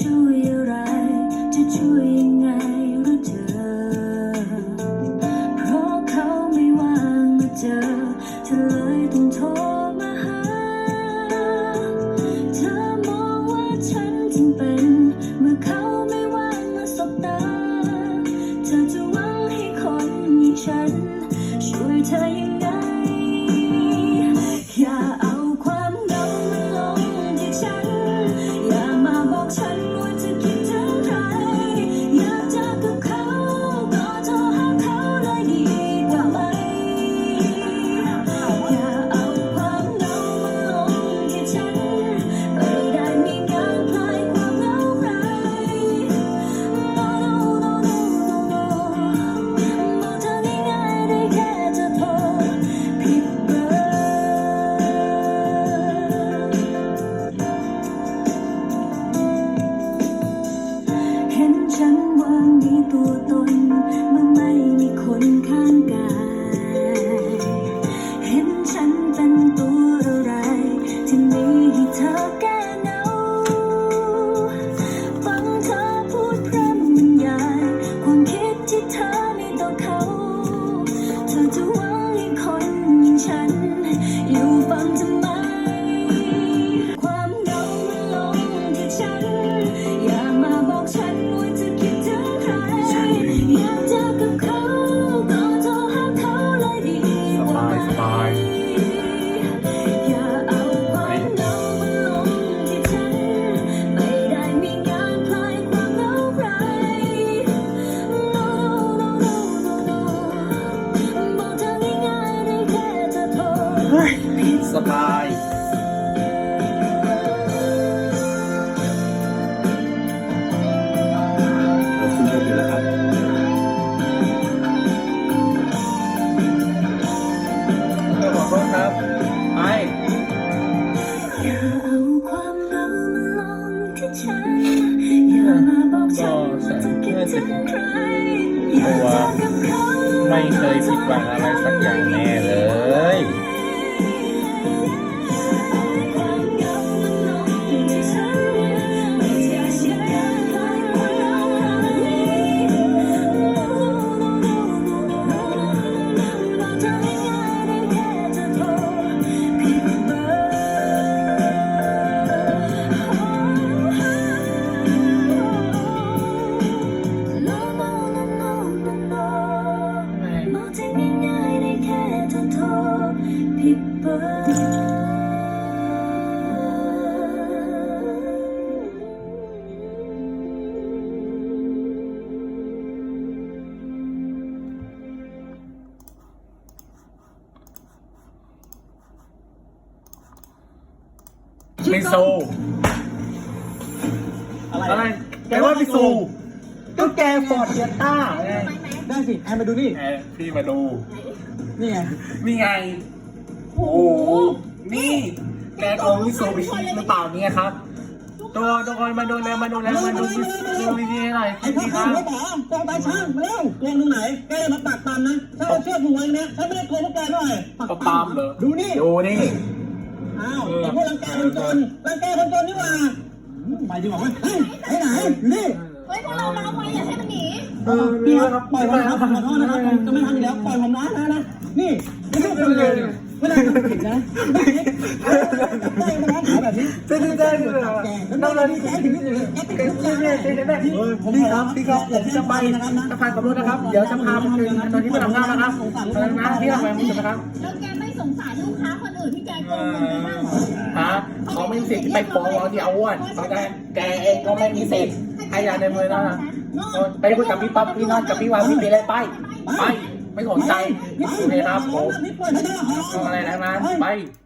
ช่วยอะไร จะช่วยังไงรู้เธอ เพราะเขาไม่ว่างมาเจอ เธอเลยต้องโทรมาหา เธอมองว่าฉันจึงเป็น เมื่อเขาไม่ว่างมาสบตา เธอจะหวังให้คนอย่างฉัน ช่วยเธอยังไง กฉันว่าจะคิดถึงใครอยากเจอกับเขาไม่เคยผิดหวังอะไรสักอย่างแน่เลย ม่โซอะไรอะไรแกว่าไม่โซก็แกฟอร์ดเทียต้าไงได้สิแอนมาดูนี่แหมพี่มาดู นี่ไง นี่ไง โอ้โห นี่แกโกงมิโซบิชิหรือเปล่าเนี่ยครับตัวทุกคนมาดูแล้วมาดูแล้วมาดูมิดูวิธีหน่อยไอ้พี่พ่อคข้ารับหัวหมอกองตาช่างมาเร็วโกงตรงไหนแกอย่ามาปากตามนะถ้าเราเชื่อหวยนะฉันไม่ได้โกงพวกแกด้วยปากตามเหรอดูนี่ดูนี่ อ้าวไอ้พวกรังแกคนจนรังแกคนจนนี่หว่าไปดีกว่าเว้ยเฮ้ยไปไหนอยู่นี่เฮ้ยพวกเราเราไว้อย่าให้มันหนีเออพี่ครับปล่อยผมนะครับขอโทษนะครับผมจะไม่ทำอีกแล้วปล่อยผมนะนะนะนี่ไม่ต้องคนเลยเวลาทำผิดนะไม่ผิดได้มาร้องขายแบบนี้จะได้ได้เลยเหรอแกแล้วเราที่แกถึงนี่เลยแกติดคุกเลยพี่ครับพี่ครับผมจะไปจะพาขับรถนะครับ เดี๋ยวจะพาไปคืนตอนที่ไปทำงานนะครับตอนนั้นที่ทำงานมุนะครับแล้วแกไม่สงสารลูกค้าคน อื่นที่แกโกงเงินไปบ้างเหรอฮะเขาไม่มีสิทธิ์ไปฟ้องเราที่เอาอ้วนเพราะฉะนั้นแกเองก็ไม่มีสิทธิ์ให้ยาในมือนะไปคุยกับพี่ป๊อปพี่นอนกับพี่วานพี่ปีเลยไปไปไม่สนใจโอเคครับผมนี่ปล่อยไม่ได้หรอทำอะไรแล้วนะไปไ